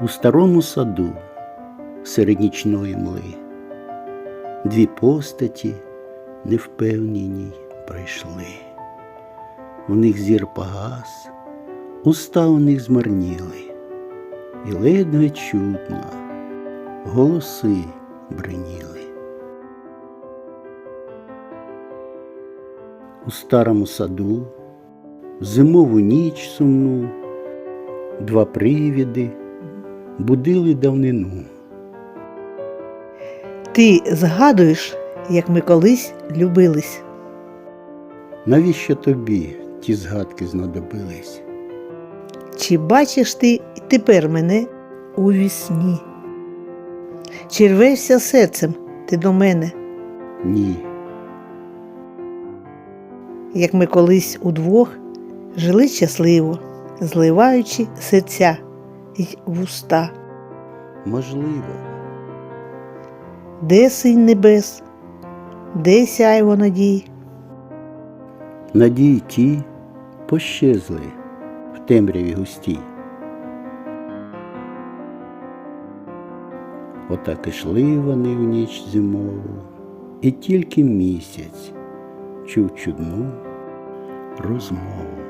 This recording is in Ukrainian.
У старому саду серед нічної мли дві постаті невпевнені прийшли. У них зір погас, уста у них змарніли, і ледве чутно голоси бриніли. У старому саду в зимову ніч сумну два привіди будили давнину. Ти згадуєш, як ми колись любились. Навіщо тобі ті згадки знадобились? Чи бачиш ти тепер мене у вісні? Чи рвешся серцем ти до мене, Ні, як ми колись удвох жили щасливо, зливаючи серця й вуста? можливо, Де синь небес, де сяйво надій? надії ті пощезли в темряві густій. Отак ішли вони в ніч зимову, і тільки місяць чув чудну розмову.